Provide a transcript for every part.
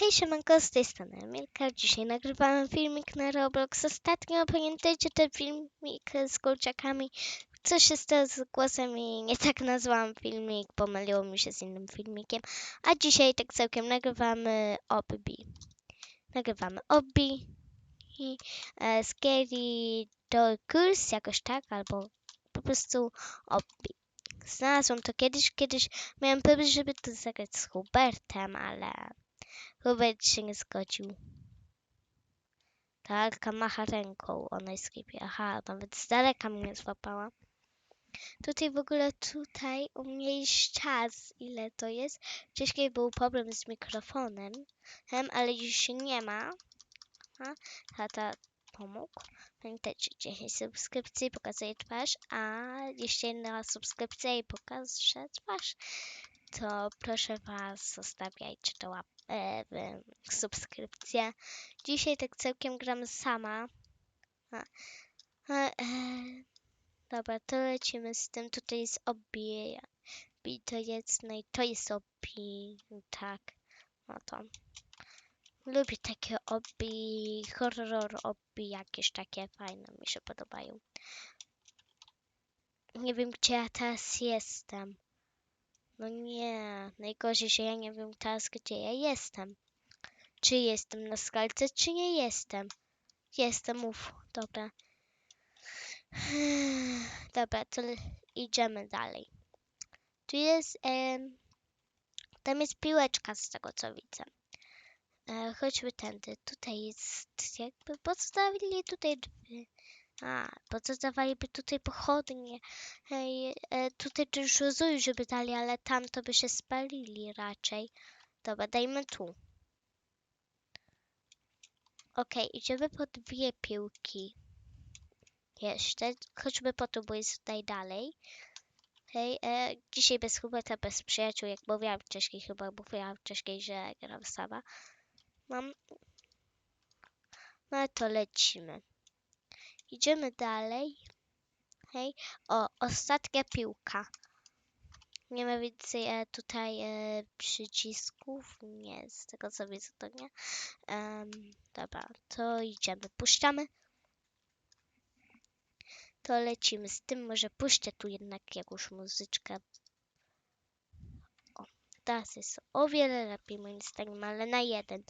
Hej, siemanko, z tej strony Emilka. Dzisiaj nagrywamy filmik na Roblox. Ostatnio pamiętajcie ten filmik z kurczakami. Co się stało z głosem i nie tak nazwałam filmik, pomyliło mi się z innym filmikiem. A dzisiaj tak całkiem nagrywamy Obbi. Nagrywamy Obbi i e, Scary Dorkurs, jakoś tak, albo po prostu Obbi. Znalazłam to kiedyś, kiedyś miałem pomysł, żeby to zagrać z Hubertem, ale Hubert się nie zgodził. Tarka macha ręką, jest creepy. Aha, nawet z daleka mnie złapała. Tutaj w ogóle, tutaj u mnie czas, ile to jest. Wcześniej był problem z mikrofonem, em, ale już nie ma. A, tata pomógł. Pamiętajcie, 10 subskrypcji pokazuje twarz, a jeszcze jedna subskrypcja i pokaże twarz. To proszę Was, zostawiajcie to łap e, subskrypcję. Dzisiaj tak całkiem gram sama. A, a, e, dobra, to lecimy z tym. Tutaj jest obij. Obij to jest, no i to jest obij. Tak, no to. Lubię takie obij, horror obij, jakieś takie fajne, mi się podobają. Nie wiem, gdzie ja teraz jestem. No nie, najgorzej, że ja nie wiem teraz, gdzie ja jestem. Czy jestem na skalce, czy nie jestem? Jestem, mów, dobra. Dobra, to idziemy dalej. Tu jest, em, tam jest piłeczka z tego, co widzę. E, chodźmy tędy. Tutaj jest, jakby, po co dawali tutaj drzwi? A, po co dawaliby tutaj pochodnie? Ej, e, tutaj rozumiem, żeby dali, ale tam to by się spalili raczej. Dobra, dajmy tu. Okej, idziemy po dwie piłki. Jeszcze. Chodźmy po to, bo jest tutaj dalej. Hej, e, dzisiaj bez Huberta, bez przyjaciół, jak mówiłam wcześniej, chyba mówiłam wcześniej, że gram sama. Mam... No to lecimy. Idziemy dalej. Hej, o, ostatnia piłka. Nie ma więcej e, tutaj e, przycisków. Nie, z tego co widzę to nie. Em, dobra, to idziemy. Puszczamy. To lecimy z tym. Może puszczę tu jednak jakąś muzyczkę. O, teraz jest o wiele lepiej moim zdaniem, ale na jeden.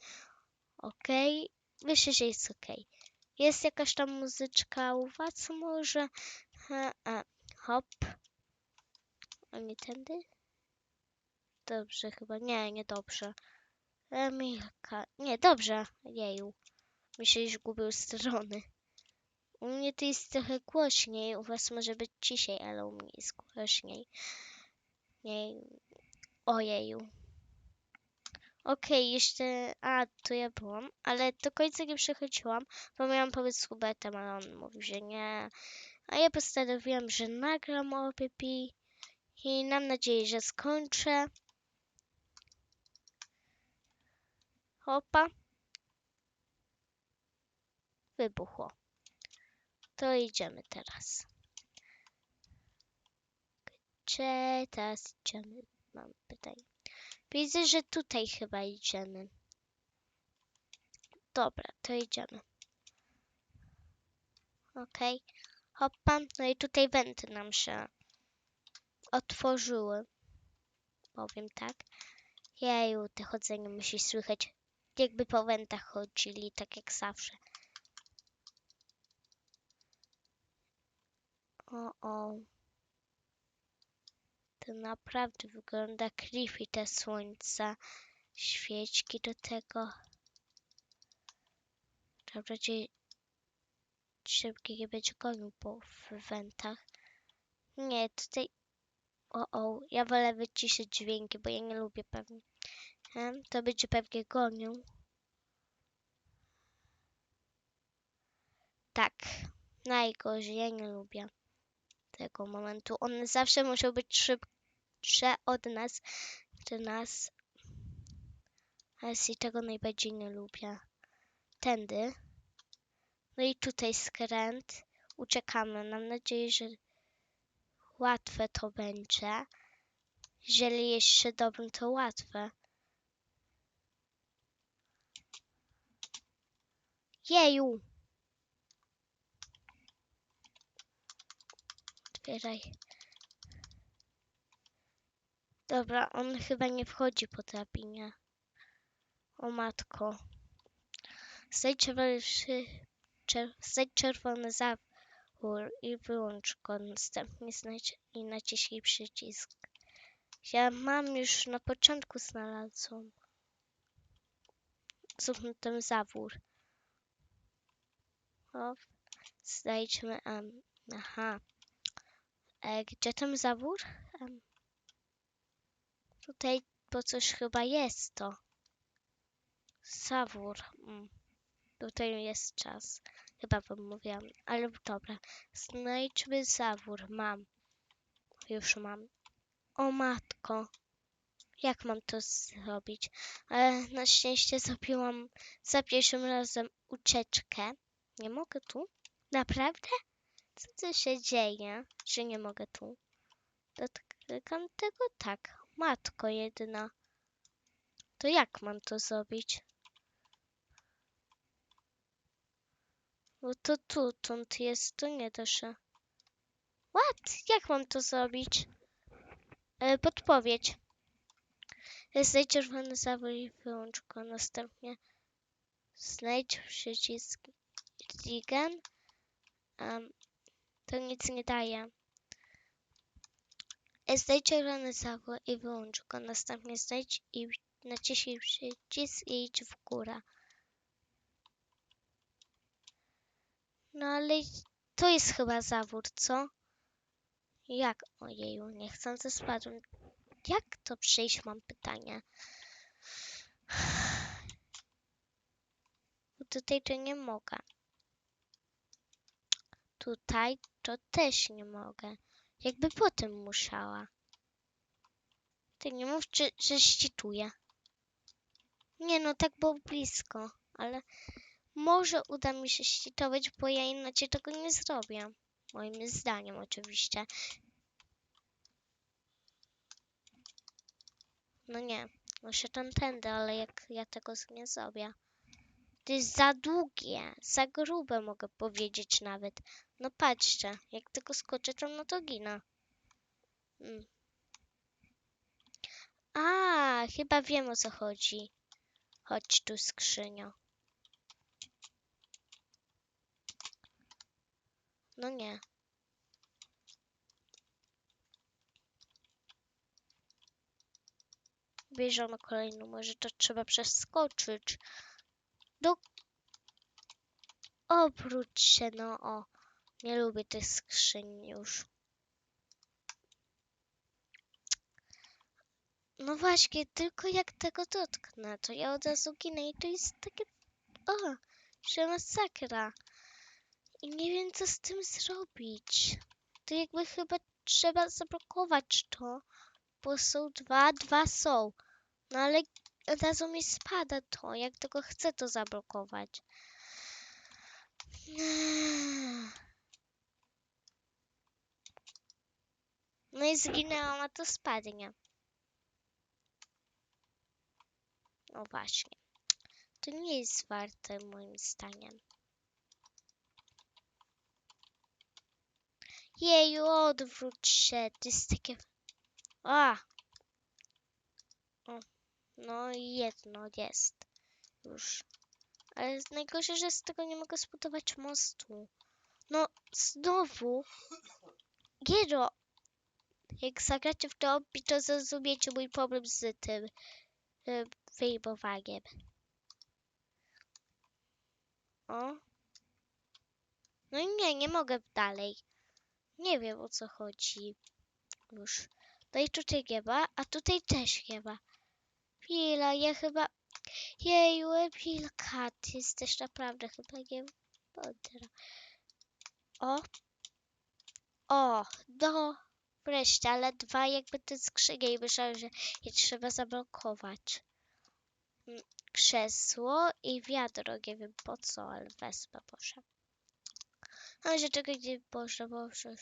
Okej, myślę, że jest okej. Jest jakaś tam muzyczka u was może? Hop. A nie tędy? Dobrze, chyba. Nie, nie dobrze. Emilka. Nie, dobrze. Jeju. Myślę, że gubił strony. U mnie to jest trochę głośniej. U was może być ciszej, ale u mnie jest głośniej. Nie. Ojeju. Okej, jeszcze... A, to ja byłam, ale do końca nie przechodziłam, bo miałam pomysł z Hubertem, ale on mówił, że nie. A ja postanowiłam, że nagram OPP i mam nadzieję, że skończę. Hopa. Wybuchło. To idziemy teraz. Gdzie teraz idziemy? Mam pytanie. Widzę, że tutaj chyba idziemy. Dobra, to idziemy. Okej. Hopa. No i tutaj wenty nam się otworzyły. Powiem tak. Jeju, te chodzenie musi słychać. Jakby po wentach chodzili, tak jak zawsze. O, o. Naprawdę wygląda creepy te słońca. Świeczki do tego. Dobra, gdzie szybki nie będzie gonił po wentach. Nie, tutaj... O, o, ja wolę wyciszyć dźwięki, bo ja nie lubię pewnie. To będzie pewnie gonił. Tak, najgorzej, ja nie lubię tego momentu. One zawsze muszą być szybsze od nas, czy nas. Ja tego najbardziej nie lubię. Tędy. No i tutaj skręt. Uciekamy. Mam nadzieję, że łatwe to będzie. Jeżeli jeszcze dobrym, to łatwe. Jeju! Otwieraj. Dobra, on chyba nie wchodzi po drabinie. O matko. Zejdź czerwony, czer, czerwony zawór i wyłącz go. Następnie znajdź i naciśnij przycisk. Ja mam już na początku znalazłam. Zróbmy ten zawór. O, znajdźmy. Um, aha. E, gdzie ten zawór? Um, tutaj, bo coś chyba jest to. Zawór. Mm. Tutaj jest czas. Chyba wam mówiłam, ale dobra. Znajdźmy zawór. Mam. Już mam. O matko. Jak mam to zrobić? Ale na szczęście zrobiłam za pierwszym razem ucieczkę. Nie mogę tu? Naprawdę? Co się dzieje, że nie mogę tu? Dotykam tego? Tak. Matko jedyna. To jak mam to zrobić? Bo to tu, stąd jest, to nie da. What? Jak mam to zrobić? E, podpowiedź. Znajdź czerwony zawór i wyłącz go. Następnie znajdź przycisk Zigen. Um, to nic nie daje. Znajdź czerwony zawór i wyłącz go. Następnie znajdź i naciśnij przycisk i idź w górę. No ale to jest chyba zawór, co? Jak? Ojeju, niechcący spadłem. Jak to przejść, mam pytanie. Tutaj to nie mogę. Tutaj to też nie mogę. Jakby potem musiała. Ty nie mów, czy, że ścituję. Nie no, tak było blisko, ale może uda mi się ścitować, bo ja inaczej tego nie zrobię. Moim zdaniem oczywiście. No nie, muszę tam tędy, ale jak ja tego nie zrobię. To jest za długie, za grube mogę powiedzieć nawet. No patrzcie, jak tylko skoczę tam, no to ginę. Mm. A, chyba wiem o co chodzi. Chodź tu, skrzynio. No nie. Bierzemy kolejną, może to trzeba przeskoczyć. Do... Obróć się, no o. Nie lubię tych skrzyń już. No właśnie, tylko jak tego dotknę, to ja od razu ginę i to jest takie... O, że masakra. I nie wiem, co z tym zrobić. To jakby chyba trzeba zablokować to, bo są dwa, dwa są. No ale od razu mi spada to, jak tylko chcę to zablokować. No i zginęłam, a to spadnie. No właśnie. To nie jest warte moim zdaniem. Jeju, odwróć się. To jest takie... A! No jedno jest. Już. Ale najgorsze, że z tego nie mogę zbudować mostu. No, znowu. Giero. Jak zagracie w to, to zrozumiecie mój problem z tym y, wyjmowaniem. O. No i nie, nie mogę dalej. Nie wiem o co chodzi. Już. No i tutaj nie ma, a tutaj też nie ma. Chwila, ja chyba... Jeju, Emilka, ty jesteś naprawdę chyba nie mądra. O. O, no. Wreszcie, ale dwa jakby te skrzynie i myślałem, że je trzeba zablokować. Mm, Krzesło i wiadro, nie wiem po co, ale wezmę, proszę. A że czego nie można, może.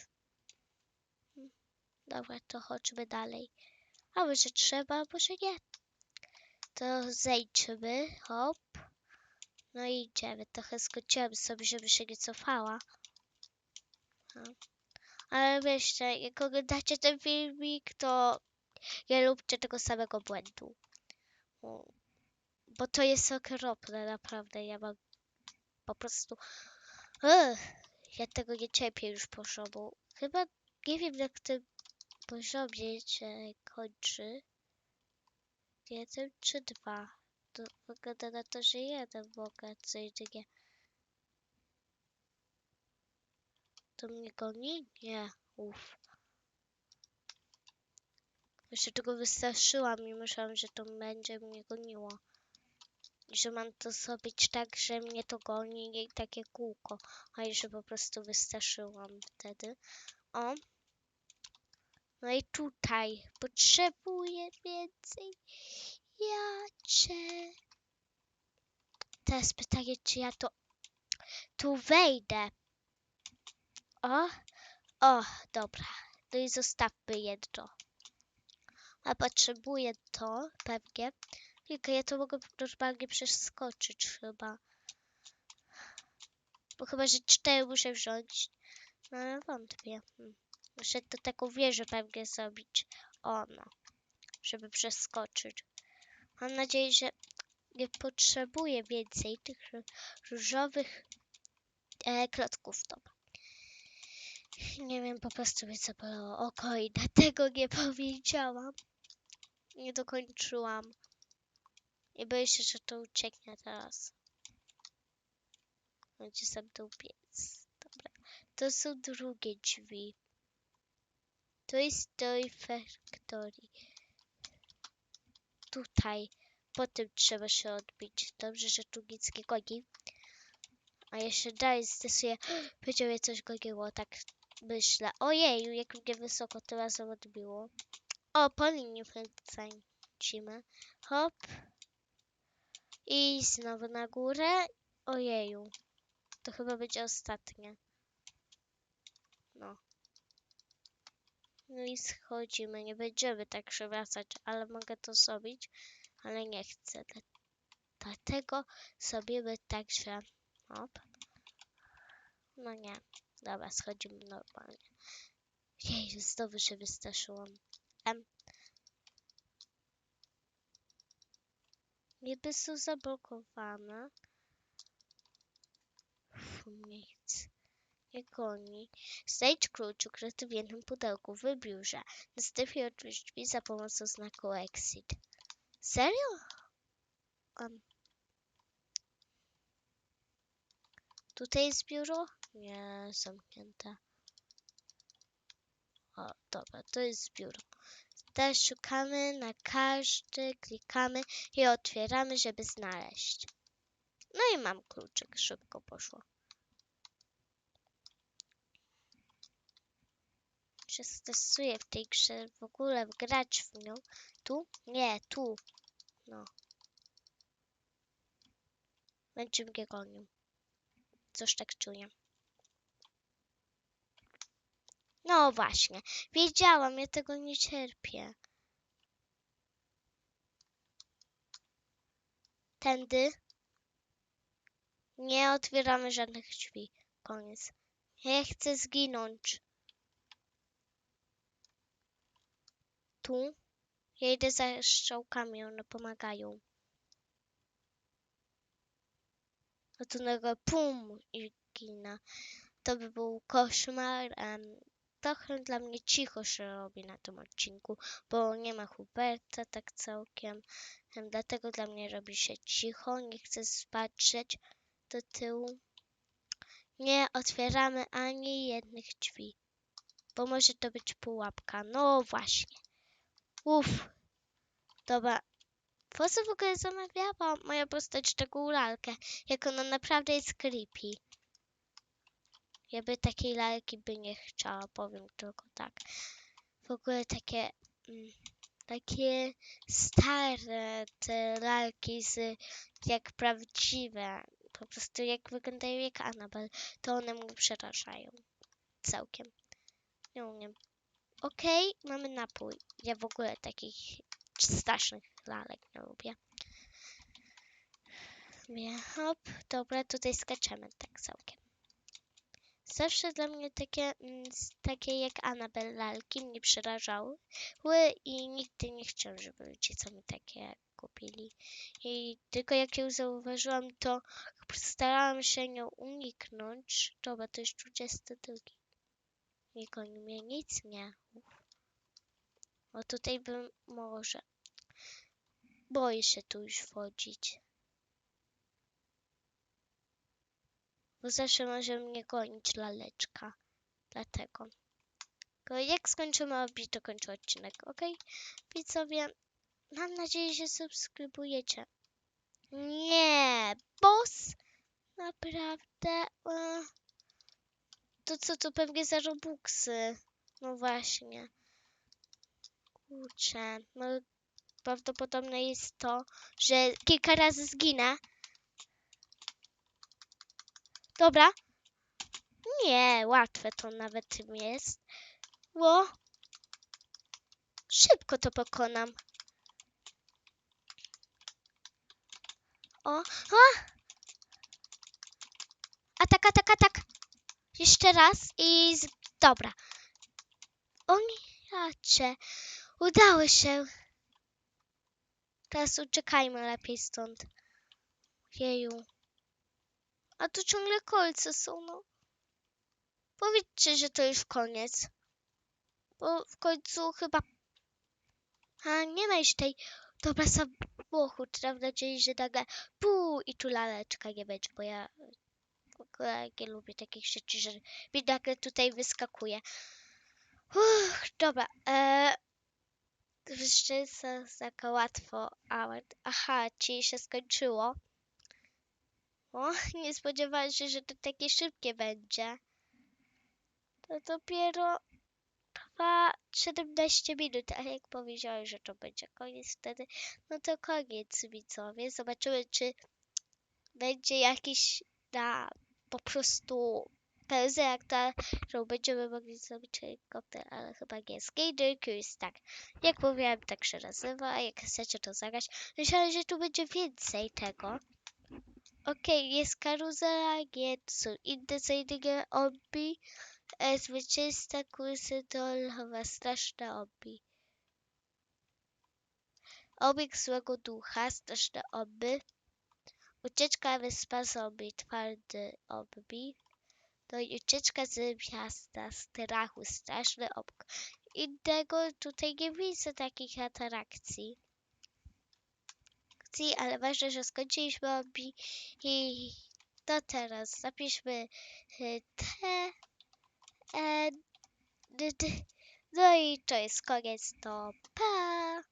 Dobra, to chodźmy dalej. A może trzeba, a może nie. To zejdźmy, hop. No i idziemy. Trochę skróciłem sobie, żeby się nie cofała. No. Ale że jak oglądacie ten filmik, to nie róbcie tego samego błędu. Bo- Bo to jest okropne, naprawdę. Ja mam po prostu... Ugh, ja tego nie cierpię już poziomu. Chyba nie wiem, jak ten poziomie się kończy. Jeden czy dwa? To wygląda na to, że jeden mogę, co jedynie. To mnie goni? Nie. Uff. Jeszcze tego wystraszyłam i myślałam, że to będzie mnie goniło. I że mam to zrobić tak, że mnie to goni i takie kółko. A że po prostu wystraszyłam wtedy. O. No i tutaj potrzebuję więcej. Ja cię. Teraz pytanie, czy ja to tu wejdę. O, o, dobra. No i zostawmy jedno. A potrzebuję to pewnie. Tylko ja to mogę normalnie przeskoczyć chyba. Bo chyba, że cztery muszę wziąć. No ale wątpię. Hmm. Muszę to taką wieżę pewnie zrobić. O no. Żeby przeskoczyć. Mam nadzieję, że nie potrzebuję więcej tych ró- różowych e, klocków. Dobra. Nie wiem, po prostu mnie zabolało oko i dlatego nie powiedziałam. Nie dokończyłam. I boję się, że to ucieknie teraz. Będzie sam to upiec. Dobra. To są drugie drzwi. Toy Factory. Tutaj. Potem trzeba się odbić. Dobrze, że tu nic nie goni. A jeszcze dalej stosuję. Będzie mnie coś goniło, tak myślę. Ojeju, jak mnie wysoko to razem odbiło. O, po linii kręcimy. Hop. I znowu na górę. Ojeju. To chyba będzie ostatnie. No. No i schodzimy. Nie będziemy tak przewracać, ale mogę to zrobić, ale nie chcę. Dla- Dlatego zrobimy tak, że... Hop. No nie. Dobra, schodzimy normalnie. Jej, znowu się wystraszyłam. Em. Niby są zablokowane. Fu, nic. Goni. Znajdź klucz ukryty w jednym pudełku w biurze. Następnie otwórz drzwi za pomocą znaku exit. Serio? Um. Tutaj jest biuro? Nie, zamknięte. O, dobra, to jest biuro. Teraz szukamy na każdy, klikamy i otwieramy, żeby znaleźć. No i mam kluczyk, szybko poszło. Się stresuję w tej grze, w ogóle grać w nią. Tu? Nie, tu. No. Będzie mnie gonił. Coś tak czuję. No właśnie, wiedziałam, ja tego nie cierpię. Tędy. Nie otwieramy żadnych drzwi. Koniec. Ja chcę zginąć. Tu. Ja idę za strzałkami, one pomagają. Tu nagle pum i gina. To by był koszmar. em, trochę dla mnie cicho się robi na tym odcinku, bo nie ma Huberta tak całkiem. Em, Dlatego dla mnie robi się cicho. Nie chcę spatrzeć do tyłu. Nie otwieramy ani jednych drzwi, bo może to być pułapka. No właśnie. Uff. Dobra. Po co w ogóle zamawiała moja postać taką lalkę, jak ona naprawdę jest creepy? Ja by takiej lalki by nie chciała, powiem tylko tak. W ogóle takie, mm, takie stare te lalki z, jak prawdziwe, po prostu jak wyglądają jak Annabelle, to one mnie przerażają. Całkiem. Nie umiem. Okej, mamy napój. Ja w ogóle takich strasznych lalek nie lubię. Hop, dobra, tutaj skaczemy tak całkiem. Zawsze dla mnie takie, mm, takie jak Anabel lalki mnie przerażały i nigdy nie chciałam, żeby ludzie co mi takie kupili. I tylko jak ją zauważyłam, to starałam się nią uniknąć. Dobra, to już 22. Goni mnie nic, nie. O tutaj bym może. Boję się tu już wchodzić. Bo zawsze może mnie gonić laleczka. Dlatego. Jak skończymy obić, to kończę odcinek, ok? Widzowie, mam nadzieję, że subskrybujecie. Nie, boss! Naprawdę? E, To co, to pewnie za Robuxy. No właśnie. Kurczę, no prawdopodobne jest to, że kilka razy zginę. Dobra. Nie, łatwe to nawet tym jest. Ło. Szybko to pokonam. O, o! Atak, atak, atak. Jeszcze raz i z... dobra. O nie, jacie. Udało się. Teraz uciekajmy lepiej stąd. Jeju. A tu ciągle kolce są, no. Powiedzcie, że to już koniec. Bo w końcu chyba... A, nie ma już tej... Dobra, samochód. Mam nadzieję, że nagle... Puu, i tu laleczka nie będzie, bo ja... nie lubię takich rzeczy, że mi nagle tutaj wyskakuje. Uff, dobra. E... Jeszcze jest tak łatwo. Aha, ci się skończyło. O, nie spodziewałam się, że to takie szybkie będzie. To dopiero trwa 17 minut, a jak powiedziałem, że to będzie koniec wtedy, no to koniec widzowie. Zobaczymy, czy będzie jakiś na po prostu pełzę jak ta, że będziemy mogli zrobić helikopter, ale chyba nie. Skater Cruise, tak. Jak mówiłem, tak się nazywa, jak chcecie to zagrać. Myślałem, że tu będzie więcej tego. Okej, jest karuzela, nie, to są inne obi. E, zwycięzca kursy dolowa, straszne obi. Obieg złego ducha, straszne oby. Ucieczka wyspa zombie, twardy obi. No i ucieczka z miasta, strachu, straszny obok. Innego tutaj nie widzę takich atrakcji. Akcji, Ale ważne, że skończyliśmy obi i to teraz zapiszmy y, te. No i to jest koniec, to pa!